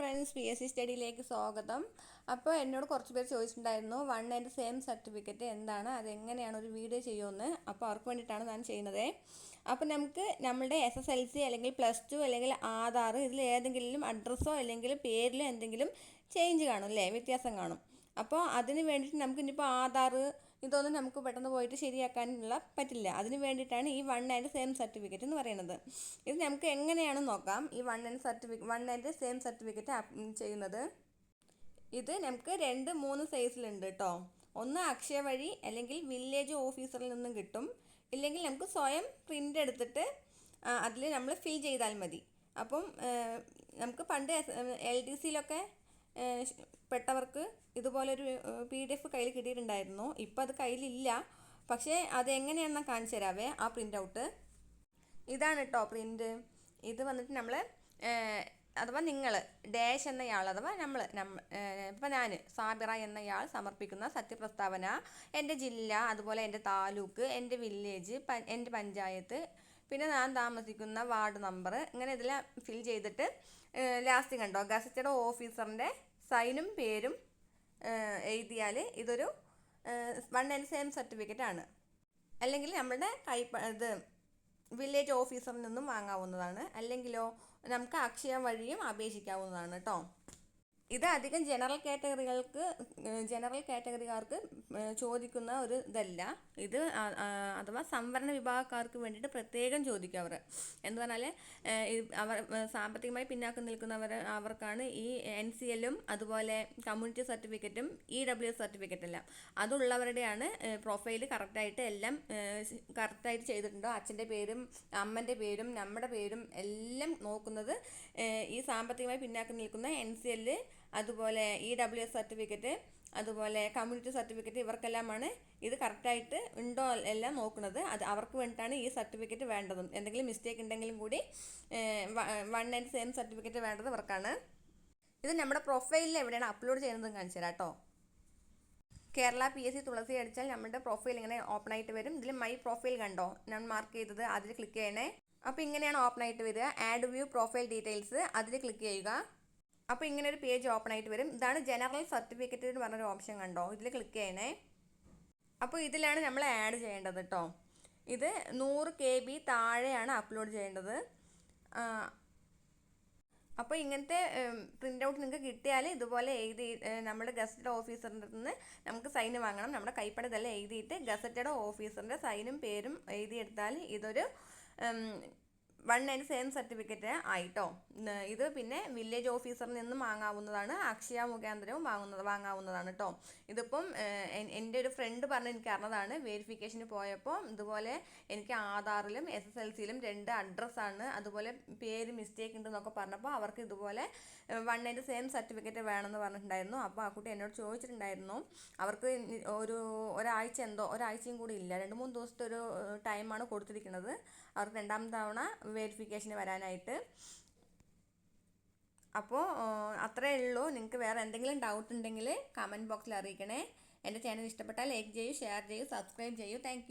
Friends P S C സ്റ്റഡിയിലേക്ക് സ്വാഗതം. അപ്പോൾ എന്നോട് കുറച്ച് പേർ ചോദിച്ചിട്ടുണ്ടായിരുന്നു വൺ ആൻഡ് സെയിം സർട്ടിഫിക്കറ്റ് എന്താണ്? അതെങ്ങനെയാണ് ഒരു വീഡിയോ ചെയ്യുമെന്ന് അപ്പോൾ അവർക്ക് വേണ്ടിയിട്ടാണ് ഞാൻ ചെയ്യുന്നത്. അപ്പോൾ നമുക്ക് നമ്മുടെ എസ് എസ് എൽ സി അല്ലെങ്കിൽ പ്ലസ് ടു അല്ലെങ്കിൽ ആധാർ ഇതിൽ ഏതെങ്കിലും അഡ്രസ്സോ അല്ലെങ്കിൽ പേരിലോ എന്തെങ്കിലും ചേഞ്ച് കാണും അല്ലേ? വ്യത്യാസം കാണും. അപ്പോൾ അതിന് വേണ്ടിയിട്ട് നമുക്ക് ഇനിയിപ്പോൾ ആധാർ ഇതൊന്നും നമുക്ക് പെട്ടെന്ന് പോയിട്ട് ശരിയാക്കാനുള്ള പറ്റില്ല. അതിന് വേണ്ടിയിട്ടാണ് ഈ വൺ ആൻഡ് സെയിം സർട്ടിഫിക്കറ്റ് എന്ന് പറയുന്നത്. ഇത് നമുക്ക് എങ്ങനെയാണ് നോക്കാം. ഈ one and certificate one and same certificate ചെയ്യുന്നത്. ഇത് നമുക്ക് രണ്ട് മൂന്ന് സൈസിലുണ്ട് കേട്ടോ ഒന്ന് അക്ഷയ വഴി അല്ലെങ്കിൽ വില്ലേജ് ഓഫീസറിൽ നിന്നും കിട്ടും. ഇല്ലെങ്കിൽ നമുക്ക് സ്വയം പ്രിന്റ് എടുത്തിട്ട് അതിൽ നമ്മൾ ഫിൽ ചെയ്താൽ മതി. അപ്പം നമുക്ക് പണ്ട് എൽ ഡി സിയിലൊക്കെ പെട്ടവർക്ക് ഇതുപോലൊരു പി ഡി എഫ് കയ്യിൽ കിട്ടിയിട്ടുണ്ടായിരുന്നു. ഇപ്പം അത് കയ്യിലില്ല. പക്ഷേ അത് എങ്ങനെയാണെന്ന് കാണിച്ചു തരാവേ. ആ പ്രിന്റ് ഔട്ട് ഇതാണ് കേട്ടോ പ്രിന്റ് ഇത് വന്നിട്ട് നമ്മൾ അഥവാ നിങ്ങൾ ഡാഷ് എന്നയാൾ അഥവാ നമ്മൾ നമ്മ ഇപ്പം ഞാൻ സാബിറ എന്നയാൾ സമർപ്പിക്കുന്ന സത്യപ്രസ്താവന എന്റെ ജില്ല അതുപോലെ എന്റെ താലൂക്ക് എന്റെ വില്ലേജ് എന്റെ പഞ്ചായത്ത് പിന്നെ ഞാൻ താമസിക്കുന്ന വാർഡ് നമ്പർ ഇങ്ങനെ ഇതെല്ലാം ഫിൽ ചെയ്തിട്ട് ലാസ്റ്റ് കണ്ടോ? ഗസറ്റഡ് ഓഫീസറിന്റെ സൈനും പേരും എഴുതിയാൽ ഇതൊരു വൺ ആൻഡ് സെയിം സർട്ടിഫിക്കറ്റ് ആണ്. അല്ലെങ്കിൽ നമ്മുടെ കൈ ഇത് വില്ലേജ് ഓഫീസറിൽ നിന്നും വാങ്ങാവുന്നതാണ്. അല്ലെങ്കിലോ നമുക്ക് അക്ഷയ വഴിയും അപേക്ഷിക്കാവുന്നതാണ് കേട്ടോ ഇത് അധികം ജനറൽ കാറ്റഗറികൾക്ക് ജനറൽ കാറ്റഗറിക്കാർക്ക് ചോദിക്കുന്ന ഒരു ഇതല്ല. ഇത് അഥവാ സംവരണ വിഭാഗക്കാർക്ക് വേണ്ടിയിട്ട് പ്രത്യേകം ചോദിക്കും അവർ എന്ന് പറഞ്ഞാൽ അവർ സാമ്പത്തികമായി പിന്നാക്കം നിൽക്കുന്നവർ അവർക്കാണ് ഈ എൻ സി എല്ലും അതുപോലെ കമ്മ്യൂണിറ്റി സർട്ടിഫിക്കറ്റും ഇ ഡബ്ല്യു സർട്ടിഫിക്കറ്റ് എല്ലാം. അതുള്ളവരുടെയാണ് പ്രൊഫൈൽ കറക്റ്റായിട്ട് എല്ലാം കറക്റ്റായിട്ട് ചെയ്തിട്ടുണ്ടോ? അച്ഛന്റെ പേരും അമ്മന്റെ പേരും നമ്മുടെ പേരും എല്ലാം നോക്കുന്നത് ഈ സാമ്പത്തികമായി പിന്നാക്കം നിൽക്കുന്ന എൻ സി എല്ല് അതുപോലെ ഇ ഡബ്ല്യു എസ് സർട്ടിഫിക്കറ്റ് അതുപോലെ കമ്മ്യൂണിറ്റി സർട്ടിഫിക്കറ്റ് ഇവർക്കെല്ലാമാണ് ഇത് കറക്റ്റായിട്ട് ഉണ്ടോ എല്ലാം നോക്കുന്നത്. അത് അവർക്ക് വേണ്ടിയിട്ടാണ് ഈ സർട്ടിഫിക്കറ്റ് വേണ്ടതും. എന്തെങ്കിലും മിസ്റ്റേക്ക് ഉണ്ടെങ്കിലും കൂടി വൺ ആൻഡ് സെയിം സർട്ടിഫിക്കറ്റ് വേണ്ടത് ഇവർക്കാണ്. ഇത് നമ്മുടെ പ്രൊഫൈലിൽ എവിടെയാണ് അപ്ലോഡ് ചെയ്യുന്നത് കാണിച്ചു തരാം കേട്ടോ. Kerala P S C Thulasi അടിച്ചാൽ നമ്മുടെ പ്രൊഫൈൽ ഇങ്ങനെ ഓപ്പൺ ആയിട്ട് വരും. ഇതിൽ മൈ പ്രൊഫൈൽ കണ്ടോ? ഞാൻ മാർക്ക് ചെയ്തത് അതിൽ ക്ലിക്ക് ചെയ്യണേ. അപ്പോൾ ഇങ്ങനെയാണ് ഓപ്പൺ ആയിട്ട് വരിക. ആഡ് വ്യൂ പ്രൊഫൈൽ ഡീറ്റെയിൽസ് അതിൽ ക്ലിക്ക് ചെയ്യുക. അപ്പോൾ ഇങ്ങനെ ഒരു പേജ് ഓപ്പൺ ആയിട്ട് വരും. ഇതാണ് ജനറൽ സർട്ടിഫിക്കറ്റ് എന്ന് പറഞ്ഞൊരു ഓപ്ഷൻ കണ്ടോ? ഇതിൽ ക്ലിക്ക് ചെയ്യണേ. അപ്പോൾ ഇതിലാണ് നമ്മൾ ആഡ് ചെയ്യേണ്ടത് കേട്ടോ ഇത് നൂറ് കെ ബി താഴെയാണ് അപ്ലോഡ് ചെയ്യേണ്ടത്. അപ്പോൾ ഇങ്ങനത്തെ പ്രിന്റ് ഔട്ട് നിങ്ങൾക്ക് കിട്ടിയാൽ ഇതുപോലെ എഴുതി നമ്മുടെ ഗസറ്റഡ് ഓഫീസറിന്റെ നിന്ന് നമുക്ക് സൈൻ വാങ്ങണം. നമ്മുടെ കൈപ്പട ഇതെല്ലാം എഴുതിയിട്ട് ഗസറ്റഡ് ഓഫീസറിന്റെ സൈനും പേരും എഴുതിയെടുത്താൽ ഇതൊരു വൺ നയൻ സെവൻ സർട്ടിഫിക്കറ്റ് ആയിട്ടോ. ഇത് പിന്നെ വില്ലേജ് ഓഫീസറിൽ നിന്നും വാങ്ങാവുന്നതാണ് അക്ഷയ മുഖാന്തരവും വാങ്ങുന്നത് വാങ്ങാവുന്നതാണ് കേട്ടോ ഇതിപ്പം എന്റെ ഒരു ഫ്രണ്ട് പറഞ്ഞ് എനിക്ക് അറിഞ്ഞതാണ് വെരിഫിക്കേഷന് പോയപ്പോൾ ഇതുപോലെ എനിക്ക് ആധാറിലും എസ് എസ് എൽ സിയിലും രണ്ട് അഡ്രസ്സാണ് അതുപോലെ പേര് മിസ്റ്റേക്ക് ഉണ്ട് എന്നൊക്കെ പറഞ്ഞപ്പോൾ അവർക്ക് ഇതുപോലെ വൺ നയൻ സെവൻ സർട്ടിഫിക്കറ്റ് വേണമെന്ന് പറഞ്ഞിട്ടുണ്ടായിരുന്നു. അപ്പോൾ ആ കുട്ടി എന്നോട് ചോദിച്ചിട്ടുണ്ടായിരുന്നു അവർക്ക് ഒരു ഒരാഴ്ച എന്തോ ഒരാഴ്ചയും കൂടി ഇല്ല രണ്ട് മൂന്ന് ദിവസത്തെ ഒരു ടൈമാണ് കൊടുത്തിരിക്കുന്നത്. അവർക്ക് രണ്ടാം തവണ വെരിഫിക്കേഷന് വരാനായിട്ട്. അപ്പോൾ അത്രയേ ഉള്ളൂ. നിങ്ങൾക്ക് വേറെ എന്തെങ്കിലും ഡൗട്ട് ഉണ്ടെങ്കിൽ കമന്റ് ബോക്സിൽ അറിയിക്കണേ. എന്റെ ചാനൽ ഇഷ്ടപ്പെട്ടാൽ ലൈക്ക് ചെയ്യൂ ഷെയർ ചെയ്യൂ സബ്സ്ക്രൈബ് ചെയ്യൂ. താങ്ക്